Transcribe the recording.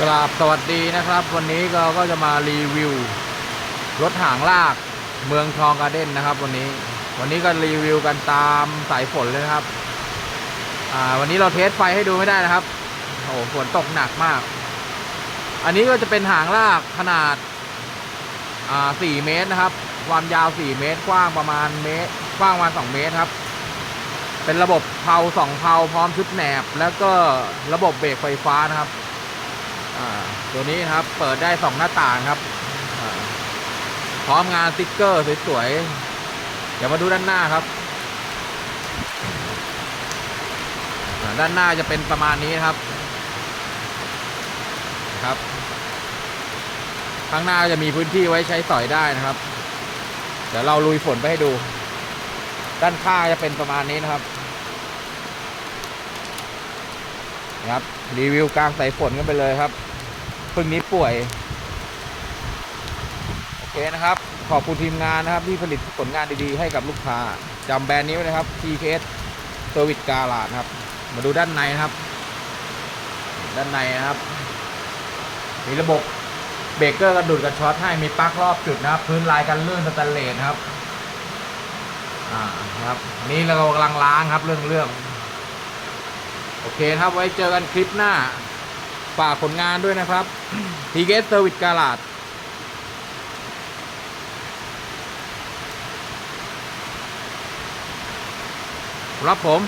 กราบสวัสดีนะครับ วันนี้เราก็จะมารีวิว รถหางลากเมืองทองการ์เด้นนะครับ วันนี้ วันนี้ก็รีวิวกันตามสายฝนเลยครับ อ่า วันนี้เราเทสไฟให้ดูไม่ได้นะครับโอ้ฝนตกหนักมาก อันนี้ก็จะเป็นหางลากขนาด อ่าสี่เมตรนะครับ ความยาวสี่เมตร กว้างประมาณเมตร กว้างประมาณสองเมตรครับ เป็นระบบเพาสองเพาพร้อมชุดแหนบ แล้วก็ระบบเบรกไฟฟ้านะครับ ตัวนี้ครับเปิดได้สองหน้าต่างครับพร้อมงานสติ๊กเกอร์สวยๆเดี๋ยวมาดูด้านหน้าครับด้านหน้าจะเป็นประมาณนี้ครับ ครับ ข้างหน้าจะมีพื้นที่ไว้ใช้สอยได้นะครับ เดี๋ยวเราลุยฝนไปให้ดู ด้านข้างจะเป็นประมาณนี้นะครับนะ ครับ รีวิวกลางสายฝนกันไปเลยครับเพิ่งนี้ป่วย โอเคนะครับ ขอบคุณทีมงานนะครับ ที่ผลิตผลงานดีๆ ให้กับลูกค้าจำแบรนด์นี้ไว้นะครับ TKS Service Garage นะครับ มาดูด้านในนะครับ ด้านในนะครับ มีระบบเบรกเกอร์กระดุดกระช็อตให้มีปลั๊กรอบจุดนะครับ พื้นลายกันลื่นสแตนเลสครับ อ่าครับนนี้เรากำลังล้างครับเรื่องเรื่อง โอเคครับไว้เจอกันคลิปหน้า ฝากผลงานด้วยนะครับทีเกสเซอร์วิสกาลาดรับผม